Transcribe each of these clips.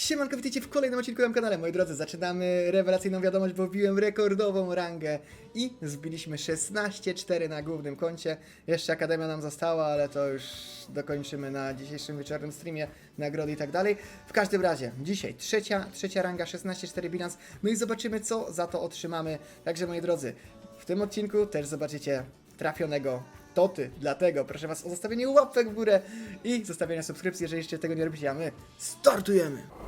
Siemanko, witajcie w kolejnym odcinku na moim kanale. Moi drodzy, zaczynamy rewelacyjną wiadomość, bo wbiłem rekordową rangę i zbiliśmy 16-4 na głównym koncie. Jeszcze Akademia nam została, ale to już dokończymy na dzisiejszym wieczornym streamie, nagrody i tak dalej. W każdym razie, dzisiaj trzecia, trzecia ranga, 16-4 bilans. No i zobaczymy, co za to otrzymamy. Także, moi drodzy, w tym odcinku też zobaczycie trafionego Toty. Dlatego proszę Was o zostawienie łapek w górę i zostawienie subskrypcji, jeżeli jeszcze tego nie robicie, a my startujemy!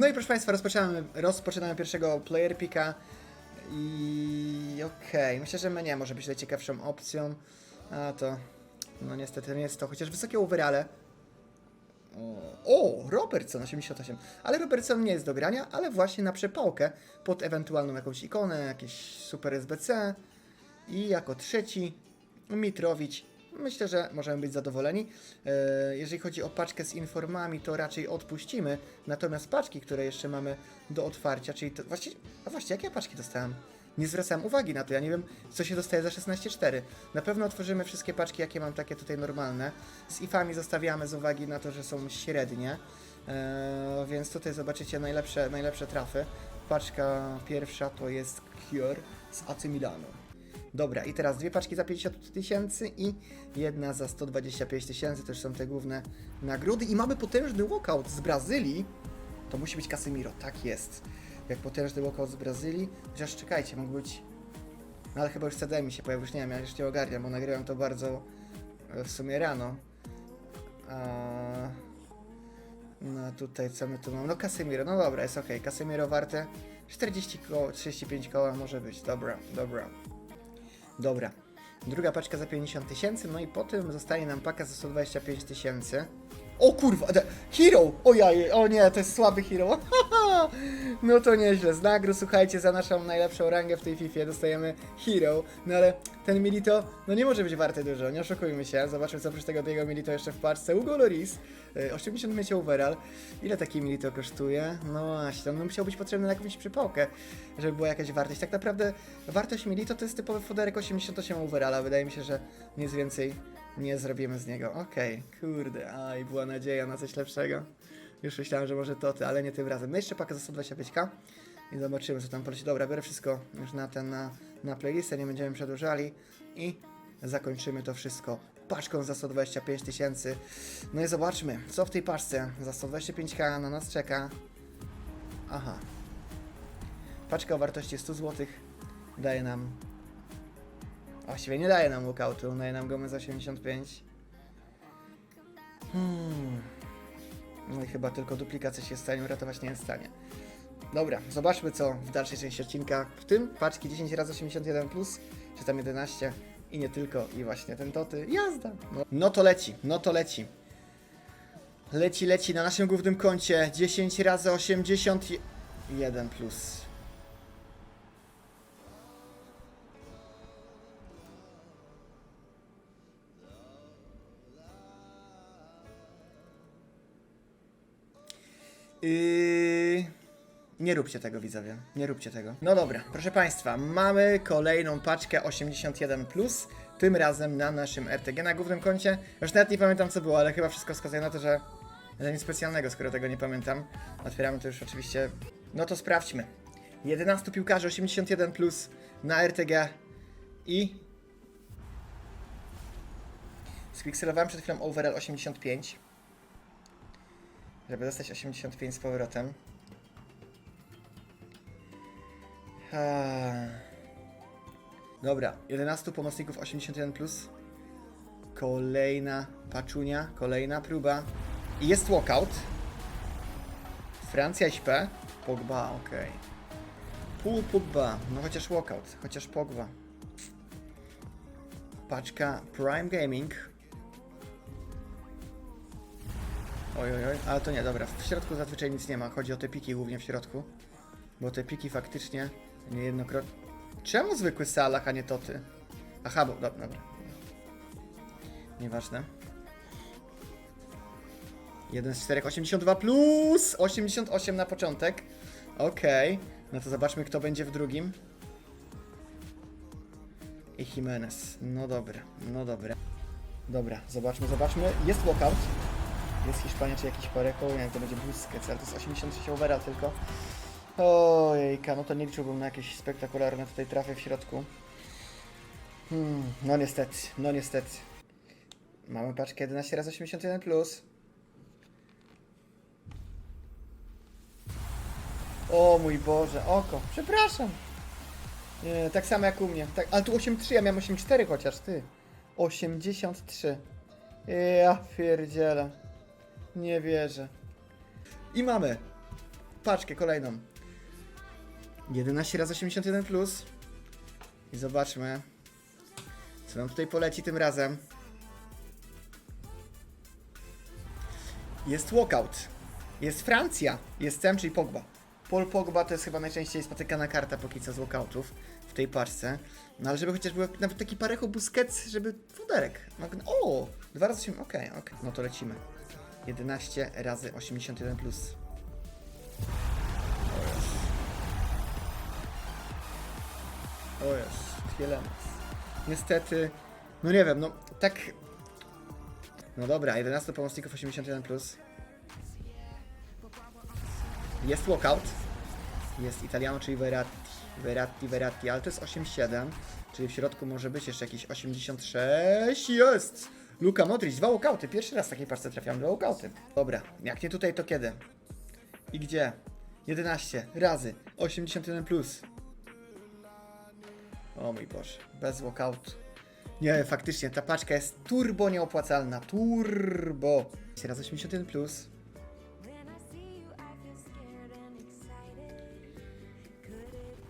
No i proszę Państwa, rozpoczynamy, rozpoczynamy pierwszego player picka i okej, myślę, że mnie może być najciekawszą opcją, a to, no niestety nie jest to, chociaż wysokie overale, o, Robertson 88. Ale Robertson nie jest do grania, ale właśnie na przepałkę pod ewentualną jakąś ikonę, jakieś super SBC. I jako trzeci Mitrowicz. Myślę, że możemy być zadowoleni. E, jeżeli chodzi o paczkę z informami, to raczej odpuścimy. Natomiast paczki, które jeszcze mamy do otwarcia, czyli to właściwie, a właściwie jakie ja paczki dostałem? Nie zwracałem uwagi na to, ja nie wiem, co się dostaje za 16.4. Na pewno otworzymy wszystkie paczki, jakie mam takie tutaj normalne. Z ifami zostawiamy z uwagi na to, że są średnie. Eee, więc tutaj zobaczycie najlepsze, najlepsze trafy. Paczka pierwsza to jest Cure z AC. Dobra, i teraz dwie paczki za 50 tysięcy i jedna za 125 tysięcy, to już są te główne nagrody. I mamy potężny walkout z Brazylii. To musi być Casemiro, tak jest. Jak potężny walkout z Brazylii. Chociaż czekajcie, mógł być... No ale chyba już CD mi się pojawił, już nie wiem, ja już nie ogarniam, bo nagrałem to bardzo e, w sumie rano. A... No tutaj co my tu mamy? No Casemiro, no dobra, jest ok. Casemiro warte 40 koła, 35 koła może być. Dobra, dobra. Dobra. Druga paczka za 50 tysięcy, no i potem zostaje nam paka za 125 tysięcy. O kurwa, Hero! O jaje, o nie, to jest słaby Hero. no to nieźle. Z nagród, słuchajcie, za naszą najlepszą rangę w tej FIFA dostajemy Hero. No ale ten Milito, no nie może być warty dużo, nie oszukujmy się. Zobaczmy co oprócz tego tego Milito jeszcze w paczce. Hugo Loris, y, 80 miecie overall. Ile taki Milito kosztuje? No właśnie, on musiał być potrzebny na jakąś przypałkę, żeby była jakaś wartość. Tak naprawdę wartość Milito to jest typowy foderek 88 overalla. Wydaje mi się, że nic więcej nie zrobimy z niego. Okej, kurde, aj, była nadzieja na coś lepszego. Już myślałem, że może to ty, ale nie tym razem. No jeszcze pakę za 125k i zobaczymy, co tam poleci. Dobra, biorę wszystko już na ten, na, na playlistę, nie będziemy przedłużali i zakończymy to wszystko paczką za 125 tysięcy. No i zobaczmy, co w tej paczce za 125k na nas czeka. Aha. Paczka o wartości 100 zł daje nam Właściwie nie daje nam walkoutu, daje nam go za 85. Hmm. No i chyba tylko duplikacja się w stanie uratować nie jest w stanie. Dobra, zobaczmy co w dalszej części odcinka. W tym paczki 10 razy 81 plus, czy tam 11 i nie tylko, i właśnie ten toty. Jazda! No, no to leci, no to leci. Leci, leci na naszym głównym koncie 10 razy 81 plus. Yy... Nie róbcie tego, widzowie. Nie róbcie tego. No dobra, proszę Państwa, mamy kolejną paczkę 81, tym razem na naszym RTG na głównym koncie. Już nawet nie pamiętam co było, ale chyba wszystko wskazuje na to, że, że nic specjalnego, skoro tego nie pamiętam. Otwieramy to już oczywiście. No to sprawdźmy. 11 piłkarzy 81 na RTG i. Spikselowałem przed chwilą overall 85 żeby dostać 85 z powrotem. Eee. Dobra, 11 pomocników 81 plus. Kolejna paczunia, kolejna próba. I jest walkout. Francja śpę. Pogba, okej. Pół Pogba, no chociaż walkout, chociaż Pogba. Paczka Prime Gaming. Oj, oj, oj, ale to nie, dobra. W środku zazwyczaj nic nie ma. Chodzi o te piki głównie w środku. Bo te piki faktycznie niejednokrotnie. Czemu zwykły Salah, a nie Toty? Aha, bo. Dobra, dobra. Nieważne. 1 z 4, 82 plus 88 na początek. Okej. No to zobaczmy, kto będzie w drugim. i Jimenez. No dobra, no dobra. Dobra, zobaczmy, zobaczmy. Jest walkout. Jest Hiszpania czy jakiś Parejo, nie wiem, to będzie Busquets, ale to jest 83 overall tylko. Ojejka, no to nie liczyłbym na jakieś spektakularne tutaj trafy w środku. Hmm, no niestety, no niestety. Mamy paczkę 11 razy 81 plus. O mój Boże, oko, przepraszam. Nie, tak samo jak u mnie. Tak, ale tu 8,3, ja miałem 8,4 chociaż, ty. 83. Ja pierdzielę. Nie wierzę. I mamy paczkę kolejną. 11 razy 81 plus. I zobaczmy, co nam tutaj poleci tym razem. Jest walkout. Jest Francja. Jest Cem, czyli Pogba. Paul Pogba to jest chyba najczęściej spotykana karta póki co z walkoutów w tej paczce. No ale żeby chociaż był nawet taki parecho Busquets, żeby fuderek. No, o! 2 razy 8, okej, okej. No to lecimy. 11 razy 81 plus. O jest. O jest, Tielemans. Niestety, no nie wiem, no tak... No dobra, 11 pomocników 81+. Plus. Jest walkout. Jest Italiano, czyli Verratti. Verratti, Verratti, ale to jest 8,7. Czyli w środku może być jeszcze jakieś 86. Jest! Luka Modric, dwa walkouty. Pierwszy raz w takiej parce trafiam dwa walkouty. Dobra, jak nie tutaj, to kiedy? I gdzie? 11 razy 81+. Plus. O mój Boże, bez walkoutu. Nie, faktycznie, ta paczka jest turbo nieopłacalna. Turbo. Raz 81 plus.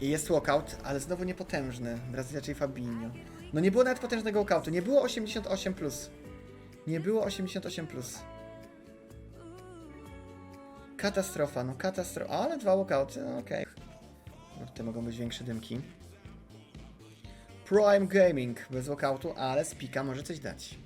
I jest walkout, ale znowu niepotężny. Brazylia, czyli Fabinho. No nie było nawet potężnego walkoutu. Nie było 88 plus. Nie było 88 plus. Katastrofa, no katastrofa. Ale dwa walkouty, no okej. No tutaj mogą być większe dymki. Prime Gaming bez walkoutu, ale z może coś dać.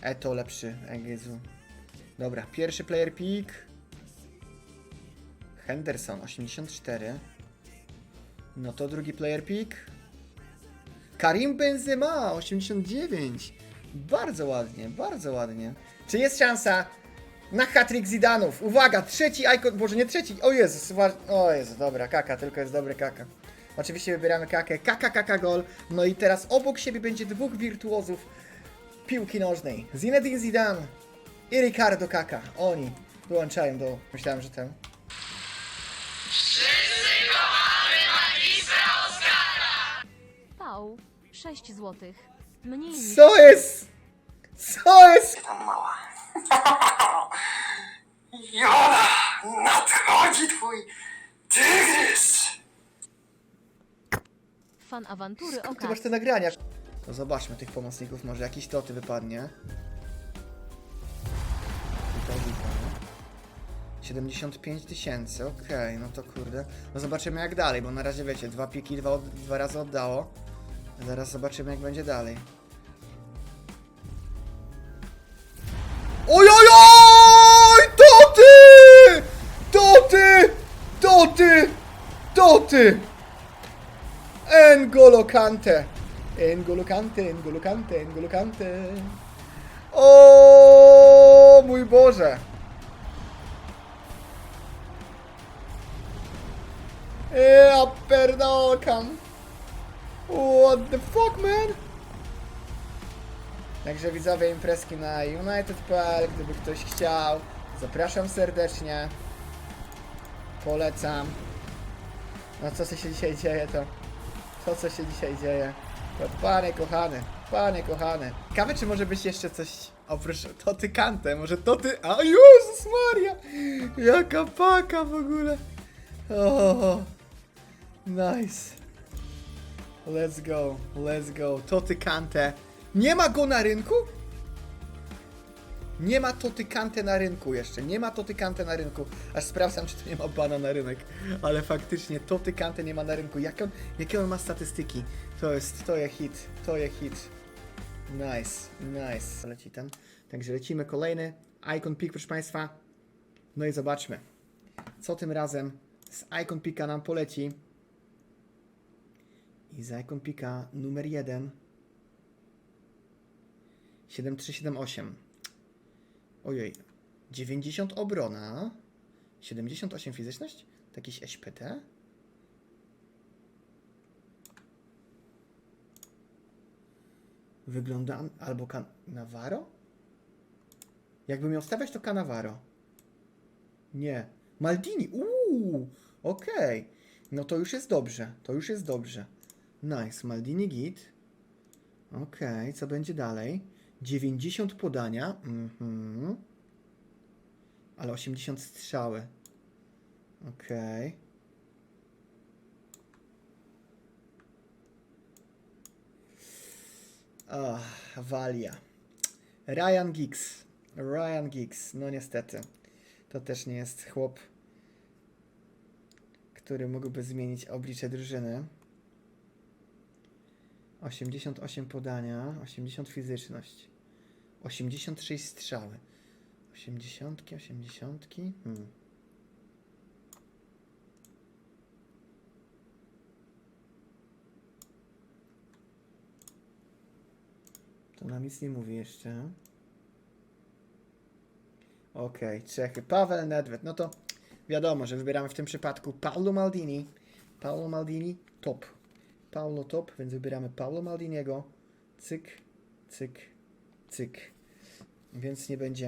E to lepszy, e, Jezu. Dobra, pierwszy player pick. Henderson 84. No to drugi player pick. Karim Benzema 89. Bardzo ładnie, bardzo ładnie. Czy jest szansa na hat-trick Zidanów? Uwaga, trzeci icon, może nie trzeci, o Jezus, o Jezu, dobra, kaka, tylko jest dobry kaka. Oczywiście wybieramy kakę, kaka, kaka, gol. No i teraz obok siebie będzie dwóch wirtuozów piłki nożnej. Zinedine Zidane i Ricardo Kaka. Oni dołączają do... Myślałem, że ten... Pał, 6 złotych. Mniej niż Co jest? Co jest? tam mała. Jola, nadchodzi twój tygrys. fan awantury Ty oka. masz te nagrania. No zobaczmy tych pomocników, może jakiś toty wypadnie. Tutaj witam. 75 tysięcy, okej, no to kurde. No zobaczymy jak dalej, bo na razie wiecie, dwa piki dwa, od- dwa razy oddało. Zaraz zobaczymy jak będzie dalej. Toty! N'Golo Kante. N'Golo Kante, N'Golo Kante, N'Golo Kante. O mój Boże. Ja pierdolkam. What the fuck, man? Także widzowie imprezki na United.pl, gdyby ktoś chciał, zapraszam serdecznie. Polecam. No co się dzisiaj dzieje to? To co się dzisiaj dzieje? To panie kochany, panie kochany. Ciekawe czy może być jeszcze coś oprócz Toty Kante, może Toty... A Jezus Maria! Jaka paka w ogóle! O, nice. Let's go, let's go. Toty Kante. Nie ma go na rynku? Nie ma Toty Kante na rynku jeszcze. Nie ma Toty Kante na rynku. Aż sprawdzam, czy tu nie ma bana na rynek. Ale faktycznie Toty Kante nie ma na rynku. Jak on, jakie on ma statystyki? To jest, to jest hit. To jest hit. Nice, nice. Leci ten. Także lecimy kolejny Icon Pick, proszę Państwa. No i zobaczmy, co tym razem z Icon Picka nam poleci. I za jaką pika numer 1? 7378. Ojej. 90 obrona. 78 fizyczność? To jakiś SPT? Wygląda albo Cannavaro? Jakby miał stawiać to Cannavaro. Nie. Maldini. Uuu, okej. No to już jest dobrze. To już jest dobrze. Nice. Maldini git. Okej, co będzie dalej? 90 podania. Mhm. Ale 80 strzały. Okej. Ach, Walia. Ryan Giggs. Ryan Giggs. No niestety. To też nie jest chłop, który mógłby zmienić oblicze drużyny. 88 podania, 80 fizyczność, 86 strzały. 80, 80. Hmm. To nam nic nie mówi jeszcze. Okej, Czechy. Paweł Nedved. No to wiadomo, że wybieramy w tym przypadku Paolo Maldini. Paolo Maldini top. Paulo top, więc wybieramy Paulo Maldiniego. Cyk, cyk, cyk. Więc nie będzie